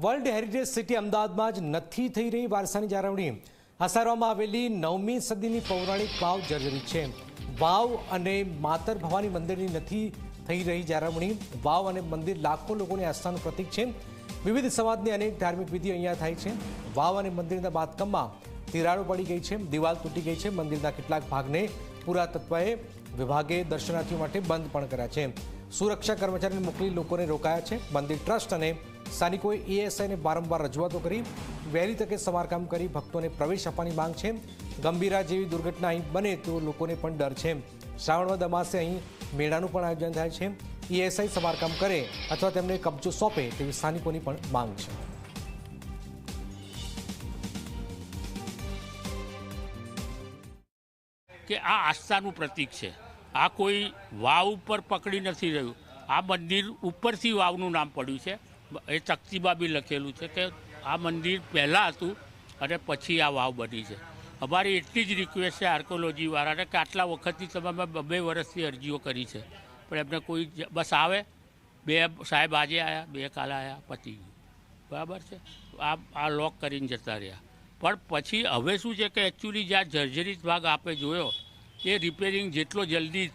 World heritage city અમદાવાદમાં જ નથી થઈ રહી વારસાની જાળવણી. અસારવામાં આવેલી નવમી સદીની પૌરાણિક વાવ જર્જરિત છે. વાવ અને માતર ભવાની મંદિરની નથી થઈ રહી જાળવણી. વાવ અને મંદિર લાખો લોકોની આસ્થાનું પ્રતીક છે. વિવિધ સમાજની અનેક ધાર્મિક વિધિ અહીંયા થાય છે. વાવ અને મંદિરના બાંધકામમાં તિરાડો પડી ગઈ છે. દિવાલ તૂટી ગઈ છે. મંદિરના કેટલાક ભાગને પુરાતત્વએ વિભાગે દર્શનાર્થીઓ માટે બંધ પણ કર્યા છે. સુરક્ષા કર્મચારીને મોકલી લોકોને રોકાયા છે. મંદિર ટ્રસ્ટ અને સ્થાનિકોએ એએસઆઈને વારંવાર રજૂઆતો કરી, વહેલી તકે સમારકામ કરી ભક્તોને પ્રવેશ આપવાની માંગ છે. ગંભીરા જેવી દુર્ઘટના અહીં બને તો લોકોને પણ ડર છે. શ્રાવણમાં દમાસે અહીં મેળાનું પણ આયોજન થાય છે. ઈએસઆઈ સમારકામ કરે અથવા તેમને કબજો સોંપે તેવી સ્થાનિકોની પણ માંગ છે. કે આ આસ્થાનું પ્રતીક છે. આ કોઈ વાવ ઉપર પકડી નથી રહ્યું. આ મંદિર ઉપરથી વાવનું નામ પડ્યું છે. એ તકતીબા બી લખેલું છે કે આ મંદિર પહેલાં હતું અને પછી આ વાવ બની છે. અમારી એટલી જ રિક્વેસ્ટ છે આર્કોલોજીવાળાને કે આટલા વખતથી તમે અમે બે વર્ષથી અરજીઓ કરી છે. પણ એમને કોઈ બસ આવે, બે સાહેબ આજે આવ્યા બે કાલે આવ્યા પતી ગયું. બરાબર છે? આ આ લોક કરીને જતા રહ્યા. પણ પછી હવે શું છે કે એકચ્યુઅલી જ્યાં જર્જરિત ભાગ આપે જોયો, એ રિપેરિંગ જેટલો જલ્દી